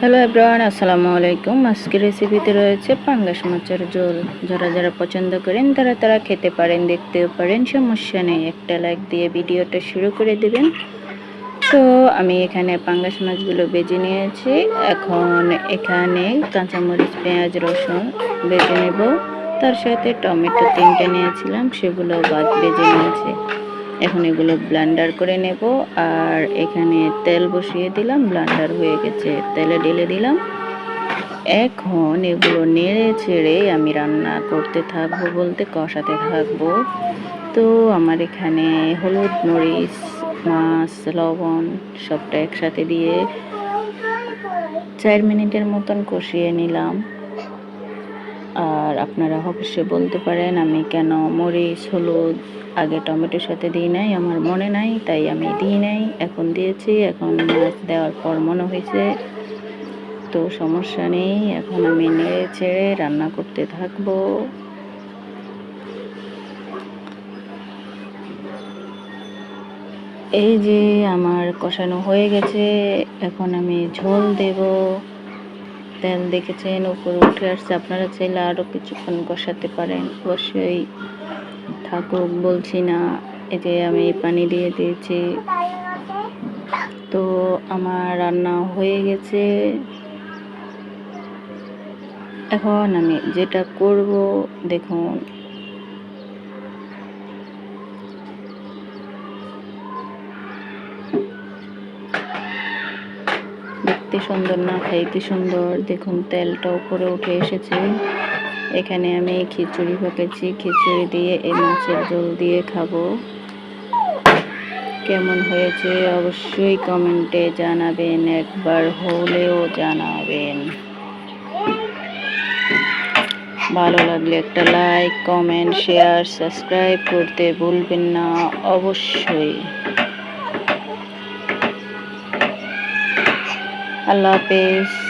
Hello everyone আসসালামু আলাইকুম আজকের রেসিপিতে রয়েছে পাঙ্গাস মাছের ঝোল। যারা যারা পছন্দ করেন, তারা তারা খেতে পারেন, দেখতেও পারেন, সমস্যা নেই। একটা লাইক দিয়ে ভিডিওটা শুরু করে দেবেন। তো আমি এখানে পাঙ্গাস মাছগুলো বেজে নিয়েছি। এখন এখানে কাঁচামরিচ, পেঁয়াজ, রসুন বেজে নেব। তার সাথে টমেটো তিনটে নিয়েছিলাম, সেগুলো বাদ বেজে নিয়েছি। এখন এগুলো ব্লান্ডার করে নেব। আর এখানে তেল বসিয়ে দিলাম ব্লান্ডার হয়ে গেছে। তেলে ঢেলে দিলাম। এখন এগুলো নেড়ে ছেড়ে আমি রান্না করতে থাকব বলতে কষাতে থাকব। তো আমার এখানে হলুদ, মরিচ, মাছ, লবণ সবটা একসাথে দিয়ে চার মিনিটের মতন কষিয়ে নিলাম। আর আপনারা অবশ্যই বলতে পারেন, আমি কেন মরিচ, হলুদ, আগে টমেটোর সাথে দিই নাই, আমার মনে নাই, তাই আমি দিই নাই, এখন দিয়েছি, এখন মাছ দেওয়ার পর মনে হয়েছে, তো সমস্যা নেই, এখন আমি নেড়ে ছেড়ে রান্না করতে থাকব। এই যে আমার কষানো হয়ে গেছে, এখন আমি ঝোল দেব। তেল দেখেছেন, উপরে উঠে আসছে। আপনারা চাইলে আরও কিছুক্ষণ কষাতে পারেন। অবশ্যই থাকুক, বলছি না, এই যে আমি পানি দিয়ে দিয়েছি। তো আমার রান্না হয়ে গেছে। এখন আমি যেটা করব, দেখুন দেখতে সুন্দর না খাইতে সুন্দর। দেখুন, তেলটা উপরে উঠে এসেছে। এখানে আমি খিচুড়ি পকেছি খিচুড়ি দিয়ে এই মাছের জল দিয়ে খাব। কেমন হয়েছে অবশ্যই কমেন্টে জানাবেন। একবার হলেও জানাবেন। ভালো লাগলে একটা লাইক, কমেন্ট, শেয়ার, সাবস্ক্রাইব করতে ভুলবেন না অবশ্যই। আল্লাহ হাফেজ।